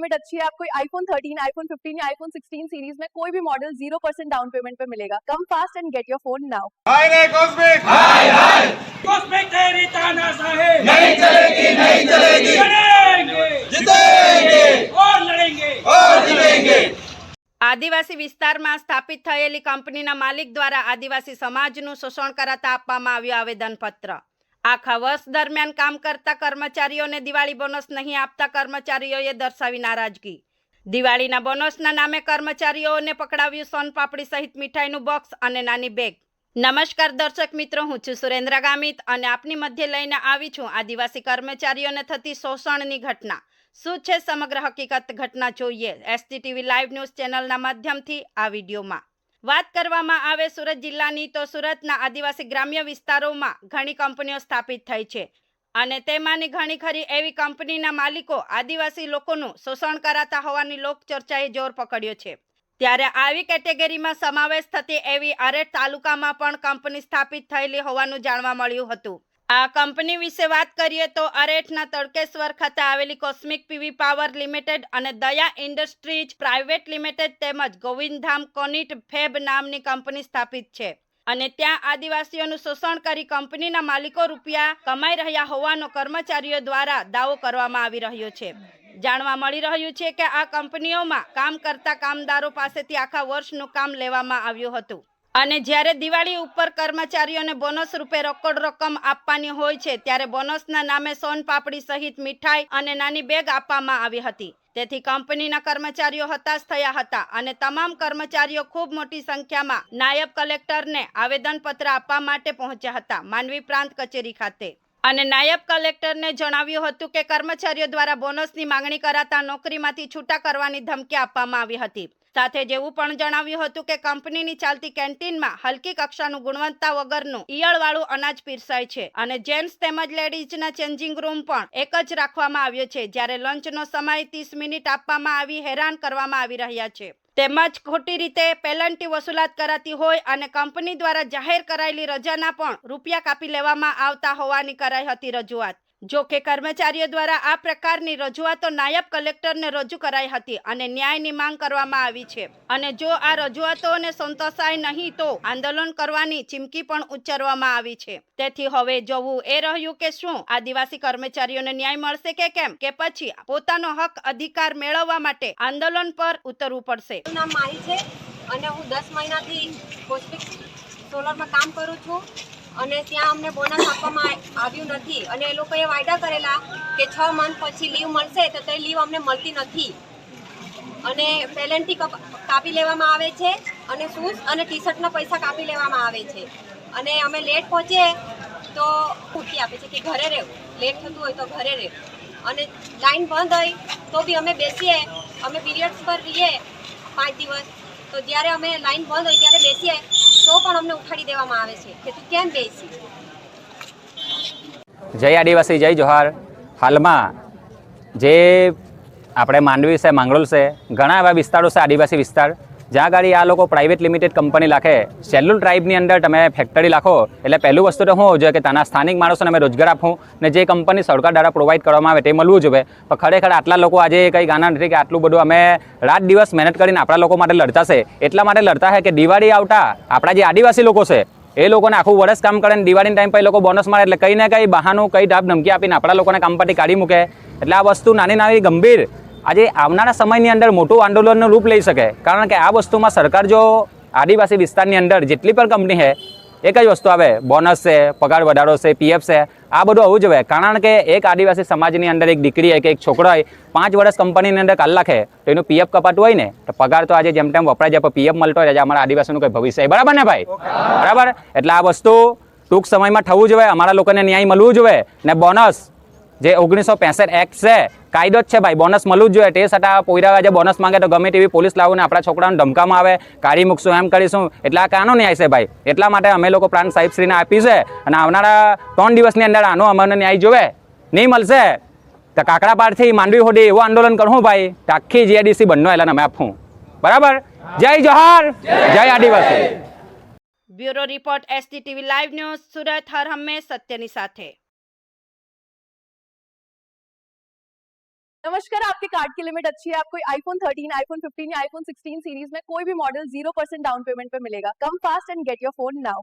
Limit अच्छी है आपको आईफोन 13, आईफोन 15 या आईफोन 16 सीरीज में कोई भी model zero percent down payment पे मिलेगा come fast and get your phone now hi रे कॉस्मिक उसमें तेरी तानाशाही नहीं चलेगी नहीं चलेगी लड़ेंगे जीतेंगे और लड़ेंगे और जीतेंगे આદિવાસી વિસ્તારમાં સ્થાપિત થયેલી કંપનીના માલિક દ્વારા આદિવાસી સમાજનું શોષણ કરાતા આપવામાં આવ્યું આવેદનપત્ર આખા વર્ષ દરમિયાન કામ કરતા કર્મચારીઓને દિવાળી બોનસ નહીં આપતા કર્મચારીઓએ દર્શાવી નારાજગી. દિવાળીના બોનસના નામે કર્મચારીઓને પકડાવ્યું સોનપાપડી સહિત મીઠાઈનું બોક્સ અને નાની બેગ. નમસ્કાર દર્શક મિત્રો, હું છું સુરેન્દ્ર ગામિત અને આપની મધ્ય લઈને આવી છું આદિવાસી કર્મચારીઓને થતી શોષણની ઘટના. શું છે સમગ્ર હકીકત? ઘટના જોઈએ. એસટીટીવી લાઈવ ન્યૂઝ ચેનલના માધ્યમથી આ વિડીયોમાં. વાત કરવામાં આવે સુરત જિલ્લાની, તો સુરતના આદિવાસી ગ્રામ્ય વિસ્તારોમાં ઘણી કંપનીઓ સ્થાપિત થઈ છે. અને તેમાંની ઘણી ખરી એવી કંપનીના માલિકો આદિવાસી લોકોનું શોષણ કરાતા હોવાની લોકચર્ચાએ જોર પકડ્યો છે. ત્યારે આવી કેટેગરીમાં સમાવેશ થતી એવી અરેઠ તાલુકામાં પણ કંપની સ્થાપિત થયેલી હોવાનું જાણવા મળ્યું હતું. આ કંપની વિશે વાત કરીએ તો અરેઠના તડકેશ્વર ખાતે આવેલી કોસ્મિક પીવી પાવર લિમિટેડ અને દયા ઇન્ડસ્ટ્રીઝ પ્રાઇવેટ લિમિટેડ તેમજ ગોવિંદધામ કોનિટ ફેબ નામની કંપની સ્થાપિત છે. અને ત્યાં આદિવાસીઓનું શોષણ કરી કંપનીના માલિકો રૂપિયા કમાઈ રહ્યા હોવાનો કર્મચારીઓ દ્વારા દાવો કરવામાં આવી રહ્યો છે. જાણવા મળી રહ્યું છે કે આ કંપનીઓમાં કામ કરતા કામદારો પાસેથી આખા વર્ષનું કામ લેવામાં આવ્યું હતું. અને જ્યારે દિવાળી ઉપર કર્મચારીઓને બોનસ રૂપે રોકડ રકમ આપવાની હોય છે, ત્યારે બોનસના નામે સોન પાપડી સહિત મીઠાઈ અને નાની બેગ આપવામાં આવી હતી. તેથી કંપનીના કર્મચારીઓ હતાશ થયા હતા અને તમામ કર્મચારીઓ ખૂબ મોટી સંખ્યામાં નાયબ કલેક્ટરને આવેદનપત્ર આપવા માટે પહોંચ્યા હતા માંડવી પ્રાંત કચેરી ખાતે. અને નાયબ કલેક્ટરને જણાવ્યું હતું કે કર્મચારીઓ દ્વારા બોનસની માંગણી કરાતા નોકરીમાંથી છૂટા કરવાની ધમકી આપવામાં આવી હતી. સાથે જેવું પણ જણાવ્યું હતું કે કંપનીની ચાલતી કેન્ટીનમાં હલકી કક્ષાનું ગુણવત્તા વગરનું ઈયળવાળું અનાજ પીરસાય છે અને જેન્ટ્સ તેમજ લેડીઝના ચેન્જિંગ રૂમ પણ એક જ રાખવામાં આવ્યો છે. જ્યારે લંચનો સમય ત્રીસ મિનિટ આપવામાં આવી હેરાન કરવામાં આવી રહ્યા છે. તેમજ ખોટી રીતે પેલન્ટી વસૂલાત કરાતી હોય અને કંપની દ્વારા જાહેર કરાયેલી રજાના પણ રૂપિયા કાપી લેવામાં આવતા હોવાની કરાઈ હતી રજૂઆત. જો કે કર્મચારીઓ દ્વારા આ પ્રકારની રજૂઆતો નાયબ કલેક્ટરને રજૂ કરાઈ હતી અને ન્યાયની માંગ કરવામાં આવી છે. અને જો આ રજૂઆતોને સંતોષાય નહીં તો આંદોલન કરવાની ચીમકી પણ ઉચ્ચારવામાં આવી છે. તેથી હવે જોવું એ રહ્યું કે શું આદિવાસી કર્મચારીઓને ન્યાય મળશે કે કેમ? કે પછી પોતાનો હક અધિકાર મેળવવા માટે આંદોલન પર ઉતરવું પડશે. અને હું દસ મહિનાથી સોલરમાં કામ કરું છું. અને ત્યાં અમને બોનસ આપવામાં આવ્યું નથી. અને એ લોકોએ વાયદા કરેલા કે છ મંથ પછી લીવ મળશે તો તે લીવ અમને મળતી નથી. અને પેલેન્ટી કાપી લેવામાં આવે છે અને શૂઝ અને ટી શર્ટના પૈસા કાપી લેવામાં આવે છે. અને અમે લેટ પહોંચીએ તો ખૂટી આપે છે કે ઘરે રહેવું. લેટ થતું હોય તો ઘરે રહેવું. અને લાઈન બંધ હોય તો બી અમે બેસીએ. અમે પીરિયડ્સ પર રહીએ પાંચ દિવસ. તો જ્યારે અમે લાઈન બંધ હોય ત્યારે બેસીએ. તો પણ અમને ઉઠાડી દેવામાં આવે છે કે તું કેમ બેસી? જય આદિવાસી, જય જોહાર. હાલમાં જે આપણે માંડવી છે માંગરોળ છે, ઘણા એવા વિસ્તારો છે, આદિવાસી વિસ્તાર. જ્યાં ગાડી આ લોકો પ્રાઇવેટ લિમિટેડ કંપની લાખે સેલ્યુલ ટ્રાઇબની અંદર તમે ફેક્ટરી લાખો, એટલે પહેલું વસ્તુ તો શું હોવું જોઈએ કે ત્યાંના સ્થાનિક માણસોને અમે રોજગાર આપવું ને જે કંપની સરકાર દ્વારા પ્રોવાઈડ કરવામાં આવે તે મળવું જોઈએ પણ ખરેખર આટલા લોકો આજે કંઈ ગાના નથી કે આટલું બધું અમે રાત દિવસ મહેનત કરીને આપણા લોકો માટે લડતા છે. એટલા માટે લડતા છે કે દિવાળી આવતા આપણા જે આદિવાસી લોકો છે, એ લોકોને આખું વર્ષ કામ કરે ને દિવાળીના ટાઈમ પર એ લોકો બોનસ મળે એટલે કંઈ ને કંઈ બહાનું કંઈ ઢાબ ધમકી આપીને આપણા લોકોને કામ પરથી કાઢી મૂકે. એટલે આ વસ્તુ નાની નાની ગંભીર આજે આવનારા સમયની અંદર મોટું આંદોલનનું રૂપ લઈ શકે. કારણ કે આ વસ્તુમાં સરકાર જો આદિવાસી વિસ્તારની અંદર જેટલી પણ કંપની છે એક જ વસ્તુ આવે બોનસ છે પગાર વધારો છે પીએફ છે આ બધું હોવું જોઈએ કારણ કે એક આદિવાસી સમાજની અંદર એક દીકરી હોય કે એક છોકરો હોય પાંચ વર્ષ કંપનીની અંદર કાલ લાખે તો એનું પીએફ કપાતું હોય ને તો પગાર તો આજે જેમ તેમ વપરાય જાય પણ પીએફ મળતો હોય અમારા આદિવાસીનું કંઈ ભવિષ્ય બરાબર ને ભાઈ? બરાબર? એટલે આ વસ્તુ ટૂંક સમયમાં થવું જોઈએ અમારા લોકોને ન્યાય મળવું જોઈએ ને બોનસ જે ઓગણીસો પેસઠ એક્ટ છે. કાયદો જ છે ભાઈ બોનસ મળવું જ જોઈએ. તે સટા પોયરા જે બોનસ માંગે તો ગમે તેવી પોલીસ લાવીને આપણા છોકરાઓને ધમકામાં આવે, કાઢી મૂકશું, એમ કરીશું. એટલે કાનો ન્યાય છે ભાઈ. એટલા માટે અમે લોકો પ્રાંત સાહેબશ્રીને આપી છે. અને આવનારા ત્રણ દિવસની અંદર આનો અમને ન્યાય જોવે. નહીં મળશે. તો કાકડાપાડથી માંડવી હોડી એવું આંદોલન કરવું ભાઈ? તો આખી જીઆઈડીસી બંધનો એલાન અમે આપવું બરાબર? જય જોહાર. જય આદિવાસી. Bureau report STTV live news Surat, હર હંમેશ સત્યની સાથે. नमस्कार आपके कार्ड की लिमिट अच्छी है आपको आईफोन 13, आईफोन 15 या आईफोन 16 सीरीज में कोई भी model zero percent down payment पे मिलेगा come fast and get your phone now